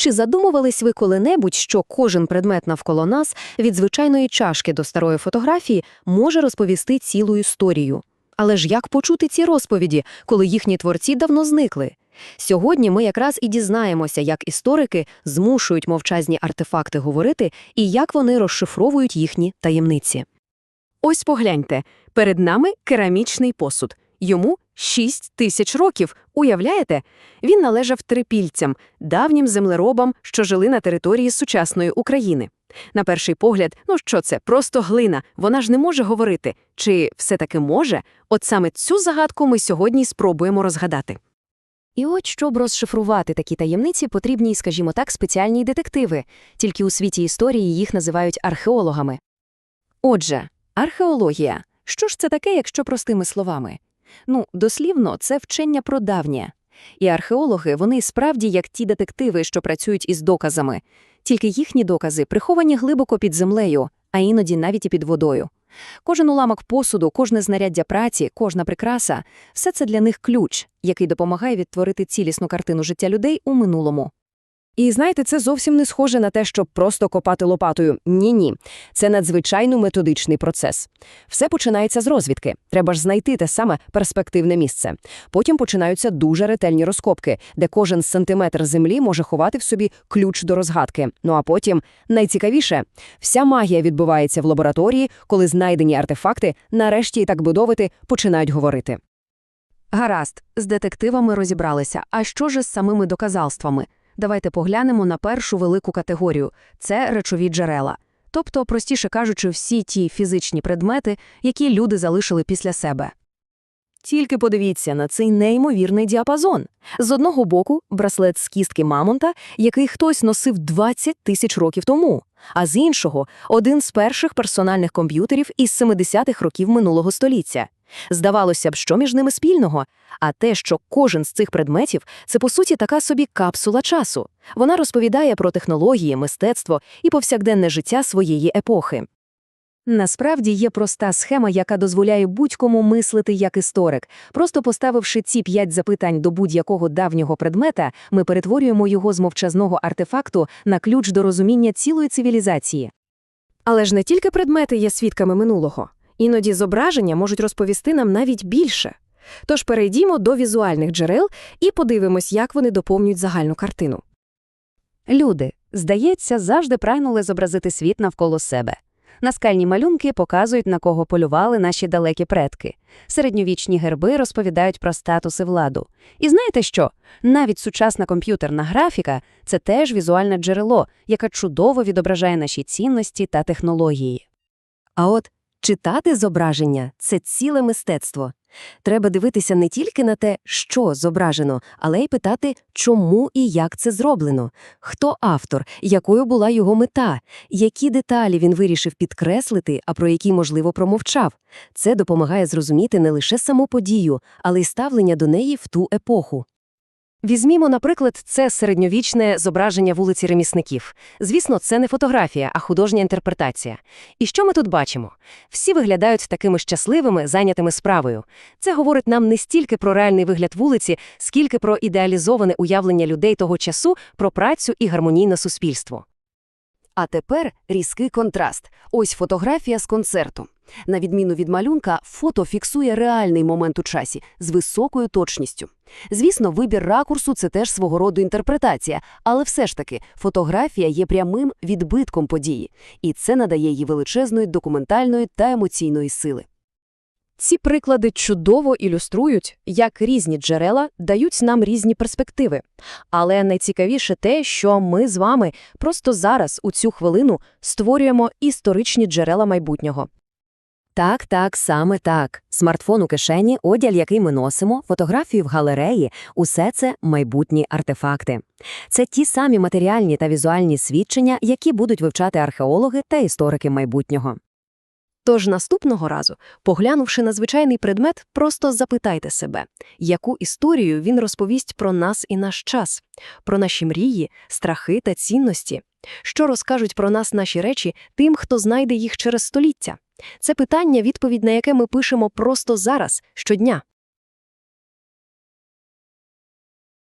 Чи задумувались ви коли-небудь, що кожен предмет навколо нас, від звичайної чашки до старої фотографії, може розповісти цілу історію? Але ж як почути ці розповіді, коли їхні творці давно зникли? Сьогодні ми якраз і дізнаємося, як історики змушують мовчазні артефакти говорити і як вони розшифровують їхні таємниці. Ось погляньте, перед нами керамічний посуд. Йому 6 тисяч років, уявляєте? Він належав трипільцям, давнім землеробам, що жили на території сучасної України. На перший погляд, ну що це, просто глина, вона ж не може говорити. Чи все-таки може? От саме цю загадку ми сьогодні спробуємо розгадати. І от, щоб розшифрувати такі таємниці, потрібні, скажімо так, спеціальні детективи, тільки у світі історії їх називають археологами. Отже, археологія. Що ж це таке, якщо простими словами? Ну, дослівно, це вчення про давнє. І археологи, вони справді як ті детективи, що працюють із доказами. Тільки їхні докази приховані глибоко під землею, а іноді навіть і під водою. Кожен уламок посуду, кожне знаряддя праці, кожна прикраса – все це для них ключ, який допомагає відтворити цілісну картину життя людей у минулому. І знаєте, це зовсім не схоже на те, щоб просто копати лопатою. Ні-ні. Це надзвичайно методичний процес. Все починається з розвідки. Треба ж знайти те саме перспективне місце. Потім починаються дуже ретельні розкопки, де кожен сантиметр землі може ховати в собі ключ до розгадки. Ну а потім, найцікавіше, вся магія відбувається в лабораторії, коли знайдені артефакти, нарешті, і так будовити, починають говорити. Гаразд, з детективами розібралися. А що ж з самими доказалствами? Давайте поглянемо на першу велику категорію – це речові джерела. Тобто, простіше кажучи, всі ті фізичні предмети, які люди залишили після себе. Тільки подивіться на цей неймовірний діапазон. З одного боку – браслет з кістки мамонта, який хтось носив 20 тисяч років тому, а з іншого – один з перших персональних комп'ютерів із 70-х років минулого століття. Здавалося б, що між ними спільного, а те, що кожен з цих предметів – це, по суті, така собі капсула часу. Вона розповідає про технології, мистецтво і повсякденне життя своєї епохи. Насправді є проста схема, яка дозволяє будь-кому мислити як історик. Просто поставивши ці п'ять запитань до будь-якого давнього предмета, ми перетворюємо його з мовчазного артефакту на ключ до розуміння цілої цивілізації. Але ж не тільки предмети є свідками минулого. Іноді зображення можуть розповісти нам навіть більше. Тож перейдімо до візуальних джерел і подивимось, як вони доповнюють загальну картину. Люди, здається, завжди прагнули зобразити світ навколо себе. Наскальні малюнки показують, на кого полювали наші далекі предки. Середньовічні герби розповідають про статус і владу. І знаєте що? Навіть сучасна комп'ютерна графіка це теж візуальне джерело, яке чудово відображає наші цінності та технології. А от читати зображення – це ціле мистецтво. Треба дивитися не тільки на те, що зображено, але й питати, чому і як це зроблено, хто автор, якою була його мета, які деталі він вирішив підкреслити, а про які, можливо, промовчав. Це допомагає зрозуміти не лише саму подію, але й ставлення до неї в ту епоху. Візьмімо, наприклад, це середньовічне зображення вулиці ремісників. Звісно, це не фотографія, а художня інтерпретація. І що ми тут бачимо? Всі виглядають такими щасливими, зайнятими справою. Це говорить нам не стільки про реальний вигляд вулиці, скільки про ідеалізоване уявлення людей того часу, про працю і гармонійне суспільство. А тепер різкий контраст. Ось фотографія з концерту. На відміну від малюнка, фото фіксує реальний момент у часі з високою точністю. Звісно, вибір ракурсу це теж свого роду інтерпретація, але все ж таки фотографія є прямим відбитком події, і це надає їй величезної документальної та емоційної сили. Ці приклади чудово ілюструють, як різні джерела дають нам різні перспективи. Але найцікавіше те, що ми з вами просто зараз, у цю хвилину, створюємо історичні джерела майбутнього. Так, так, саме так. Смартфон у кишені, одяг, який ми носимо, фотографії в галереї – усе це майбутні артефакти. Це ті самі матеріальні та візуальні свідчення, які будуть вивчати археологи та історики майбутнього. Тож наступного разу, поглянувши на звичайний предмет, просто запитайте себе, яку історію він розповість про нас і наш час, про наші мрії, страхи та цінності, що розкажуть про нас наші речі тим, хто знайде їх через століття. Це питання, відповідь на яке ми пишемо просто зараз, щодня.